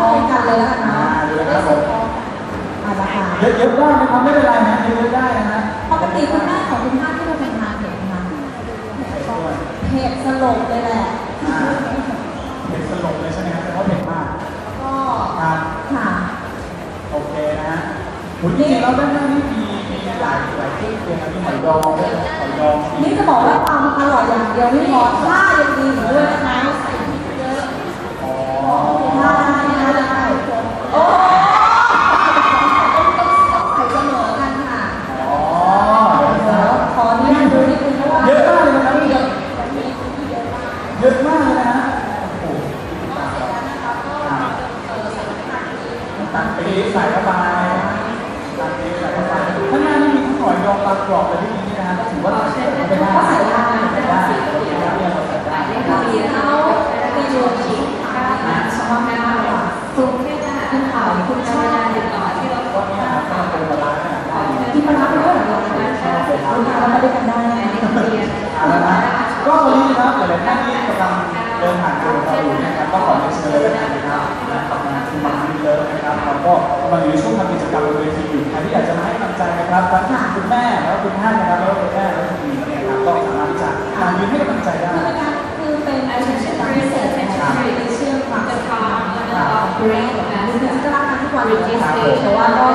พร้อมกันเลยแล้วกันนะอ่าดูนะครับผมอ่าราคาเยอะๆได้นะครับไม่เป็นไรนะเยอะๆได้นะฮะปกติคุณแม่ของคุณท่านที่เราเป็นทานเผ็ดนะคะเผ็ดสลบเลยแหละ อ่าเผ็ดสลบเลยใช่ไหมครับแต่ว่าเผ็ดมากก็ครับค่ะ โอเคนะฮะหุ่นจริงๆแล้วด้านหน้านี่มีมีหลายหลายเครื่องเคียงนะมีหอยดองด้วยนะหอยดองมีนี่จะบอกว่าความอร่อยอย่างเดียวไม่พอท่ายังดีอยู่ด้วยนะคะใส่พริกเยอะ อ๋อ ท่าได้ท่าได้โอ้ต้องใส่เสมอกันค่ะ อ๋อ เดี๋ยวขออนุญาตดูนิดนึงเพราะว่า เยอะมากเลยนะครับ เยอะ เยอะมากเลยนะฮะโอ้โห ตัดปีใส่เข้าไปตัดปีใส่เข้าไปข้างหน้านี่มีทั้งหอยดองปากรอบอะไรพวกนี้นะฮะก็ถือว่าเราใส่เข้าไปได้ก็ใส่ได้ใส่ได้นะครับเนี่ยเราใส่ได้มีเขามีโยชิค่ะชอบมากค่ะซุปคุณเขาคุณชอบก็เนี่ยครับก็เป็นปลาร้าเนี่ยได้กินปลาร้าได้วยเหรอคะคุณทานมาด้วยกันได้นะเอาละนะก็วันนี้นะครับหลายๆท่านที่กำลังเดินผ่านตัวเราอยู่นะครับก็ขอเชิญนะครับ ก็กำลังอยู่ในช่วงทำกิจกรรมบนเวทีอยู่ใครที่อยากจะมาให้กำลังใจนะครับทั้งคุณแม่แล้วก็คุณท่านนะครับแล้วก็คุณแม่แล้วก็คุณหญิงเนี่ยครับก็สามารถที่จะมายืนให้กำลังใจได้ คือเป็น attraction research attraction ความจะทำแล้วก็ brain นะซึ่งจะรับกานทุกวันอยู่ที่สเตจแต่ว่าก็